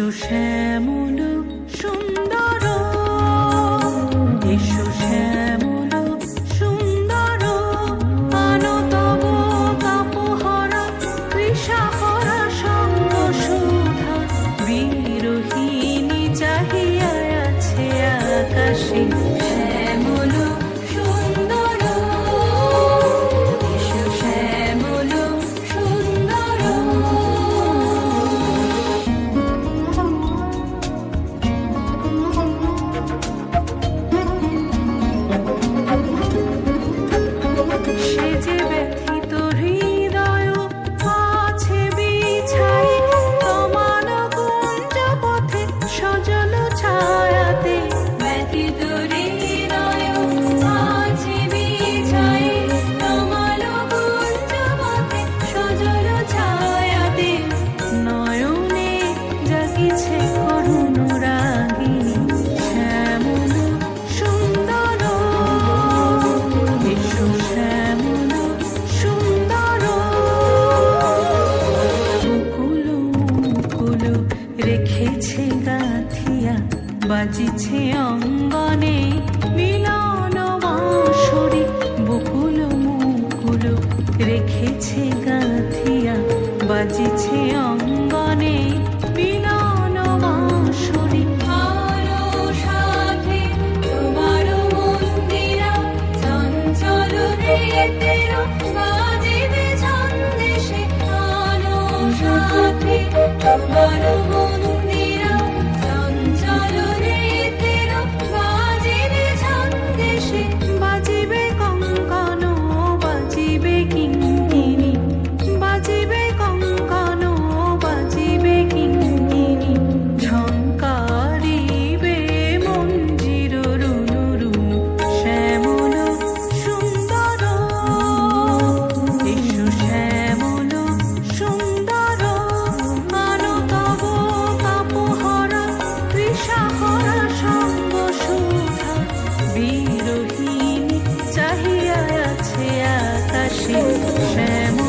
এসো শ্যামল সুন্দর, এসো শ্যামল সুন্দর আনতম কাপহরা কৃষাহরা সঙ্গ শোধা বিরোহিণী চাহিয়া আছে আকাশে। হয়েছে গাথিয়া, বাজিছে অঙ্গনে, মিলন বাঁশরে, বকুল মুকুল রেখেছে গাথিয়া, বাজিছে অঙ্গনে, মিলন বাঁশরে। তোমার Shashi Shama.